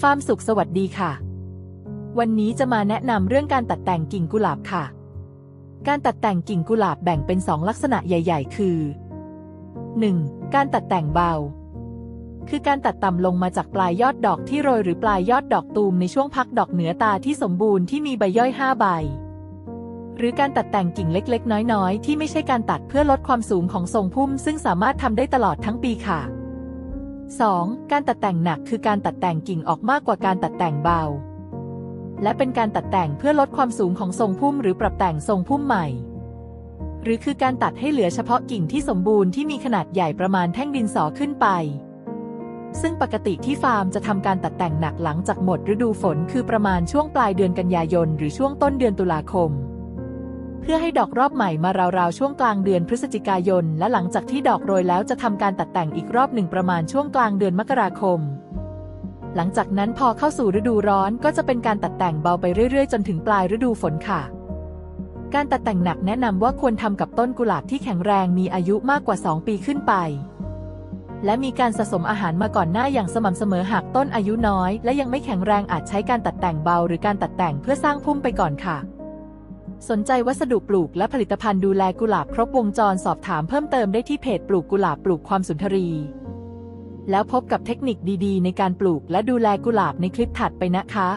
ฟาร์มสุขสวัสดีค่ะ วันนี้จะมาแนะนำเรื่องการตัดแต่งกิ่งกุหลาบค่ะ การตัดแต่งกิ่งกุหลาบแบ่งเป็นสองลักษณะใหญ่ ๆ คือ 1. การตัดแต่งเบา คือการตัดต่ำลงมาจากปลายยอดดอกที่โรยหรือปลายยอดดอกตูมในช่วงพักดอกเหนือตาที่สมบูรณ์ที่มีใบย่อย 5 ใบ หรือการตัดแต่งกิ่งเล็กๆ น้อยๆ ที่ไม่ใช่การตัดเพื่อลดความสูงของทรงพุ่ม ซึ่งสามารถทำได้ตลอดทั้งปีค่ะ 2. การตัดแต่งหนักคือการตัดแต่งกิ่งออกมากกว่าการตัดแต่งเบา และเป็นการตัดแต่งเพื่อลดความสูงของทรงพุ่มหรือปรับแต่งทรงพุ่มใหม่ หรือคือการตัดให้เหลือเฉพาะกิ่งที่สมบูรณ์ที่มีขนาดใหญ่ประมาณแท่งดินสอขึ้นไป ซึ่งปกติที่ฟาร์มจะทำการตัดแต่งหนักหลังจากหมดฤดูฝนคือประมาณช่วงปลายเดือนกันยายนหรือช่วงต้นเดือนตุลาคม เพื่อให้ดอกรอบใหม่มาราวๆช่วงกลางเดือนพฤศจิกายน และหลังจากที่ดอกโรยแล้วจะทำการตัดแต่งอีกรอบหนึ่งประมาณช่วงกลางเดือนมกราคม หลังจากนั้นพอเข้าสู่ฤดูร้อนก็จะเป็นการตัดแต่งเบาไปเรื่อยๆ จนถึงปลายฤดูฝนค่ะ การตัดแต่งหนักแนะนำว่าควรทำกับต้นกุหลาบที่แข็งแรงมีอายุมากกว่า 2 ปีขึ้นไปและมีการสะสมอาหารมาก่อนหน้าอย่างสม่ำเสมอหากต้นอายุน้อย และยังไม่แข็งแรงอาจใช้การตัดแต่งเบาหรือการตัดแต่งเพื่อสร้างพุ่มไปก่อนค่ะ สนใจวัสดุปลูกและผลิตภัณฑ์ดูแลกุหลาบครบวงจรสอบถามเพิ่มเติมได้ที่เพจปลูกกุหลาบปลูกความสุนทรี แล้วพบกับเทคนิคดีๆ ในการปลูกและดูแลกุหลาบในคลิปถัดไปนะคะ